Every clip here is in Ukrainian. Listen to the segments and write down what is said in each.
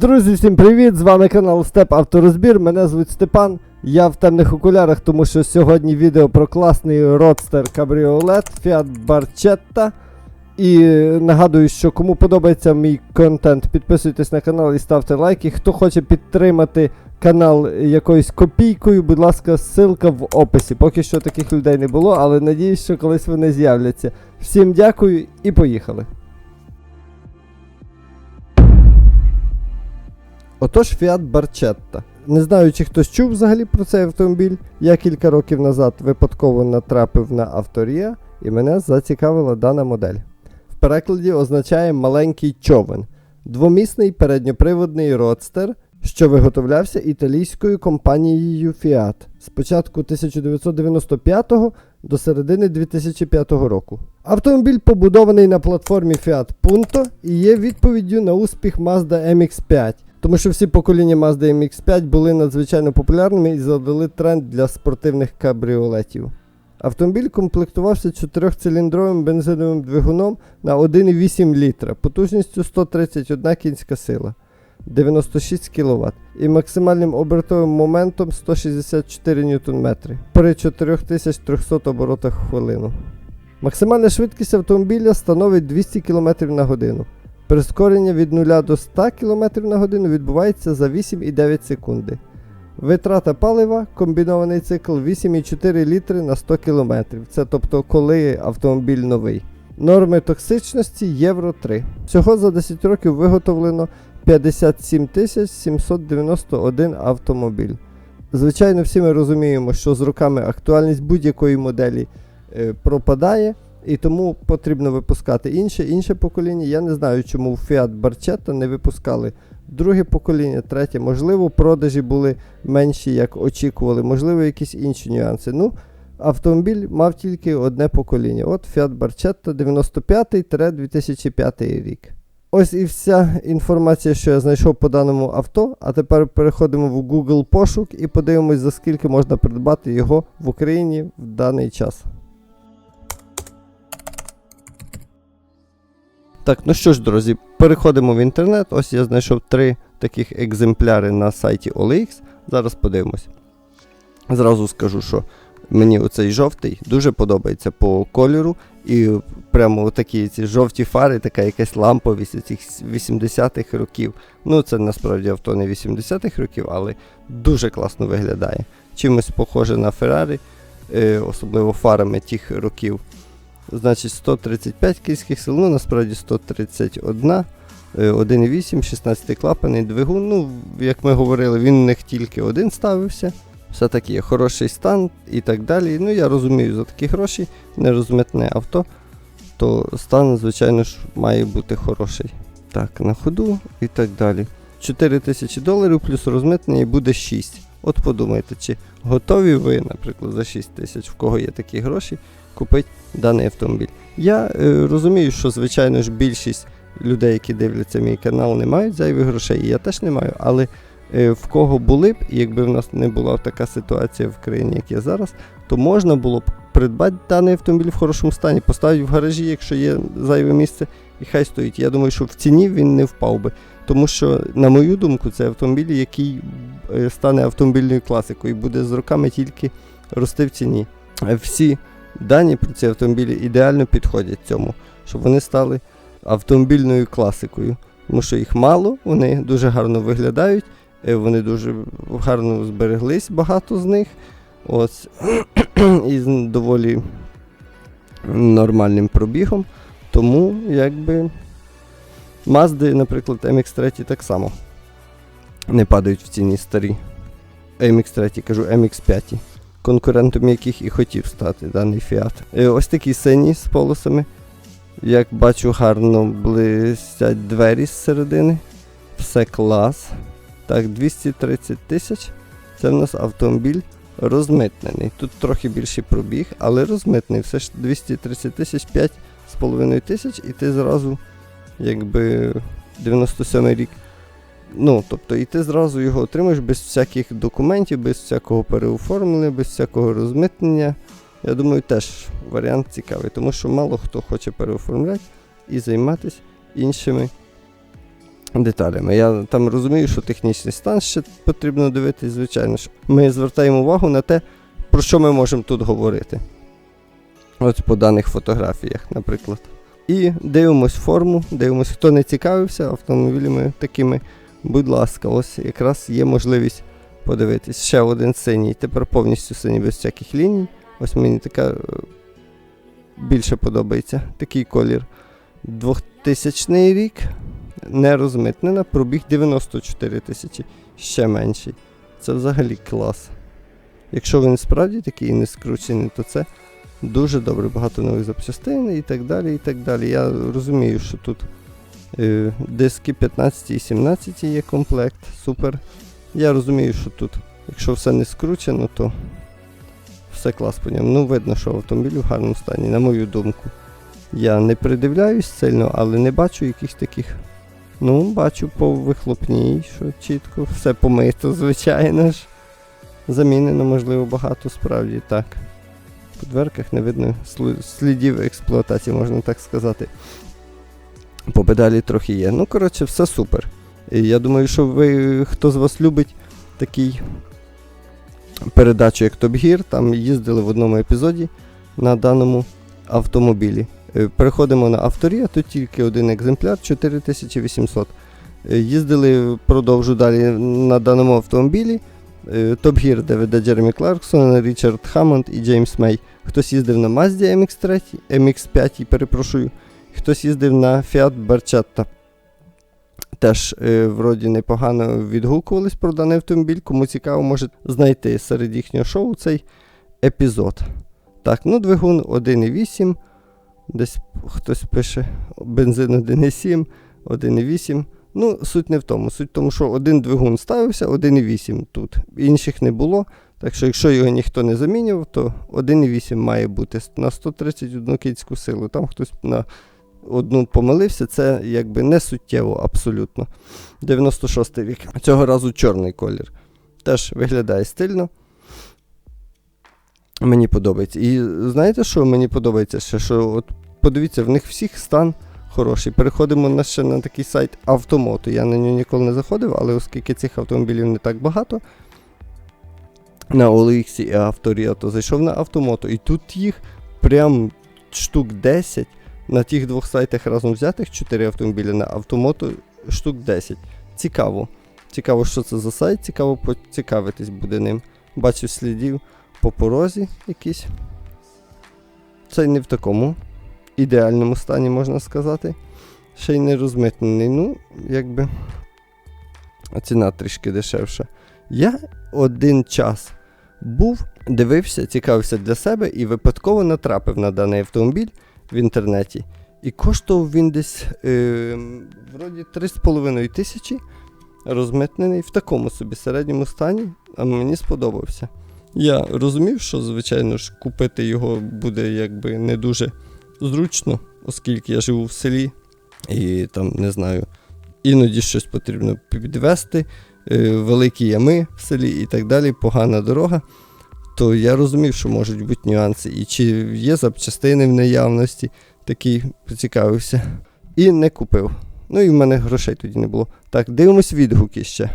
Друзі, всім привіт! З вами канал Степ Авторозбір. Мене звуть Степан. Я в темних окулярах, тому що сьогодні відео про класний родстер кабріолет Fiat Barchetta. І нагадую, що кому подобається мій контент, підписуйтесь на канал і ставте лайки. Хто хоче підтримати канал якоюсь копійкою, будь ласка, ссылка в описі. Поки що таких людей не було, але надіюсь, що колись вони з'являться. Всім дякую і поїхали. Отож, Fiat Barchetta. Не знаю, чи хтось чув взагалі про цей автомобіль. Я кілька років назад випадково натрапив на авторія, і мене зацікавила дана модель. В перекладі означає маленький човен, двомісний передньоприводний родстер, що виготовлявся італійською компанією Fiat з початку 1995 до середини 2005 року. Автомобіль побудований на платформі Fiat Punto і є відповіддю на успіх Mazda MX5. Тому що всі покоління Mazda MX5 були надзвичайно популярними і задали тренд для спортивних кабріолетів. Автомобіль комплектувався 4-циліндровим бензиновим двигуном на 1,8 літра, потужністю 131 кінська сила, 96 кВт і максимальним обертовим моментом 164 Нм при 4300 оборотах в хвилину. Максимальна швидкість автомобіля становить 200 км на годину. Прискорення від 0 до 100 км на годину відбувається за 8,9 секунди. Витрата палива, комбінований цикл 8,4 літри на 100 км. Це тобто коли автомобіль новий. Норми токсичності Євро 3. Всього за 10 років виготовлено 57 791 автомобіль. Звичайно, всі ми розуміємо, що з роками актуальність будь-якої моделі е, пропадає. І тому потрібно випускати інше, інше покоління. Я не знаю, чому в Fiat Barchetta не випускали друге покоління, третє. Можливо, продажі були менші, як очікували, можливо, якісь інші нюанси. Ну, автомобіль мав тільки одне покоління. От Fiat Barchetta 95-2005 рік. Ось і вся інформація, що я знайшов по даному авто. А тепер переходимо в Google пошук і подивимось, за скільки можна придбати його в Україні в даний час. Так, ну що ж, друзі, переходимо в інтернет. Ось я знайшов три таких екземпляри на сайті OLX. Зараз подивимось. Зразу скажу, що мені оцей жовтий дуже подобається по кольору. І прямо такі ці жовті фари, така якась ламповість цих 80-х років. Ну, це насправді авто не 80-х років, але дуже класно виглядає. Чимось похоже на Феррарі, е, особливо фарами тих років. Значить, 135 кінських сил, ну насправді 131, е, 1,8, 16 клапаний двигун. Ну, як ми говорили, він у них тільки один ставився. Все-таки є хороший стан і так далі. Ну, я розумію, за такі гроші, нерозмитне авто, то стан, звичайно ж, має бути хороший. Так, на ходу і так далі. 4 тисячі доларів плюс розмитнення і буде 6. От подумайте, чи готові ви, наприклад, за 6 тисяч, в кого є такі гроші, купити даний автомобіль. Я е, розумію, що, звичайно ж, більшість людей, які дивляться мій канал, не мають зайвих грошей, і я теж не маю, але е, в кого були б, і якби в нас не була така ситуація в країні, як є зараз, то можна було б придбати даний автомобіль в хорошому стані, поставити в гаражі, якщо є зайве місце, і хай стоїть. Я думаю, що в ціні він не впав би. Тому що, на мою думку, це автомобіль, який е, стане автомобільною класикою і буде з роками тільки рости в ціні. Е, Всі дані про ці автомобілі ідеально підходять цьому, щоб вони стали автомобільною класикою. Тому що їх мало, вони дуже гарно виглядають, е, вони дуже гарно збереглись, багато з них. Ось, і з доволі нормальним пробігом. Тому, якби. Мазди, наприклад, MX3 так само не падають в ціні старі. MX3, кажу, MX5 конкурентом яких і хотів стати даний Fiat. Е, Ось такі сині з полосами. Як бачу, гарно блистять двері з середини. Все клас. Так, 230 тисяч. Це в нас автомобіль розмитнений. Тут трохи більший пробіг, але розмитний. Все ж 230 тисяч 5,5 тисяч, і ти зразу, якби 97 рік. Ну, тобто, і ти зразу його отримаєш без всяких документів, без всякого переоформлення, без всякого розмитнення. Я думаю, теж варіант цікавий, тому що мало хто хоче переоформляти і займатися іншими деталями. Я там розумію, що технічний стан ще потрібно дивитись, звичайно. ж. Ми звертаємо увагу на те, про що ми можемо тут говорити. От по даних фотографіях, наприклад. І дивимось форму, дивимось, хто не цікавився автомобілями такими. Будь ласка, ось якраз є можливість подивитись. Ще один синій. Тепер повністю синій без всяких ліній. Ось мені така е, більше подобається такий колір. 2000 рік. Не розмитнена, пробіг 94 тисячі, ще менший. Це взагалі клас. Якщо він справді такий не скручений, то це дуже добре, багато нових запчастин і так далі. і так далі. Я розумію, що тут е, диски 15 і 17 є комплект, супер. Я розумію, що тут, якщо все не скручено, то все клас по ньому. Ну, видно, що автомобіль в гарному стані, на мою думку. Я не придивляюсь сильно, але не бачу якихось таких. Ну, бачу по вихлопній, що чітко, все помито, звичайно ж. Замінено, можливо, багато справді так. По не видно слідів експлуатації, можна так сказати. По педалі трохи є. Ну, коротше, все супер. І я думаю, що ви, хто з вас любить такий передачу, як Top Gear, там їздили в одному епізоді на даному автомобілі. Е, Переходимо на авторі, а тут тільки один екземпляр 4800. Е, Їздили, продовжу далі на даному автомобілі. Top Gear, де веде Джеремі Кларксон, Річард Хаммонд і Джеймс Мей. Хтось їздив на Mazda MX3, MX5, перепрошую. Хтось їздив на Fiat Barchetta. Теж е, вроді непогано відгукувались про даний автомобіль. Кому цікаво, може знайти серед їхнього шоу цей епізод. Так, ну двигун 1,8. Десь хтось пише бензин 1,7, 1,8. Ну, суть не в тому. Суть в тому, що один двигун ставився, 1,8 тут. Інших не було. Так що, якщо його ніхто не замінював, то 1,8 має бути на 131 кінську силу. Там хтось на одну помилився, це якби не суттєво абсолютно. 96 рік. Цього разу чорний колір. Теж виглядає стильно. Мені подобається. І знаєте, що мені подобається ще? Що от подивіться, в них всіх стан хороший. Переходимо на ще на такий сайт Автомото. Я на нього ніколи не заходив, але оскільки цих автомобілів не так багато. На OLX і Авторія, то зайшов на Автомото. І тут їх прям штук 10. На тих двох сайтах разом взятих 4 автомобілі на Автомото штук 10. Цікаво. Цікаво, що це за сайт, цікаво поцікавитись буде ним. Бачив слідів по порозі якісь. Цей не в такому ідеальному стані, можна сказати. Ще й не розмитнений. Ну, якби. Ціна трішки дешевша. Я один час був, дивився, цікавився для себе і випадково натрапив на даний автомобіль в інтернеті. І коштував він десь е, вроді 3,5 тисячі розмитнений в такому собі середньому стані, а мені сподобався. Я розумів, що, звичайно ж, купити його буде якби не дуже зручно, оскільки я живу в селі і там не знаю, іноді щось потрібно підвести, е, великі ями в селі і так далі, погана дорога. То я розумів, що можуть бути нюанси, і чи є запчастини в наявності, такий поцікавився. І не купив. Ну і в мене грошей тоді не було. Так, дивимось відгуки ще.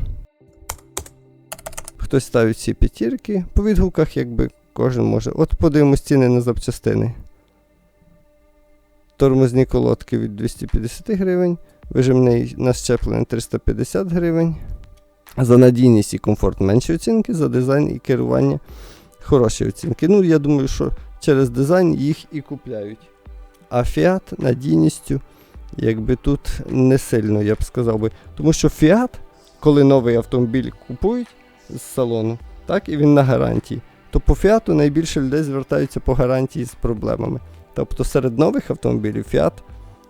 Хтось ставить ці п'ятірки. По відгуках, якби кожен може. От подивимось ціни на запчастини. Тормозні колодки від 250 гривень, вижимний на щеплення 350 гривень. За надійність і комфорт менші оцінки, за дизайн і керування хороші оцінки. Ну, я думаю, що через дизайн їх і купляють. А Fiat надійністю, якби тут не сильно, я б сказав би. Тому що Fiat, коли новий автомобіль купують з салону, так, і він на гарантії, то по Fiat найбільше людей звертаються по гарантії з проблемами. Тобто серед нових автомобілів Fiat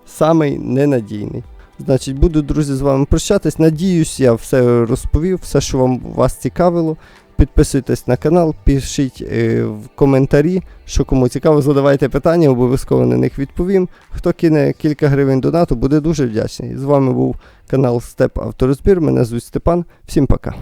самий ненадійний. Значить, буду, друзі, з вами прощатись. Надіюсь, я все розповів, все, що вам вас цікавило. Підписуйтесь на канал, пишіть е, в коментарі, що кому цікаво, задавайте питання, обов'язково на них відповім. Хто кине кілька гривень донату, буде дуже вдячний. З вами був канал Степ Авторозбір. Мене звуть Степан. Всім пока.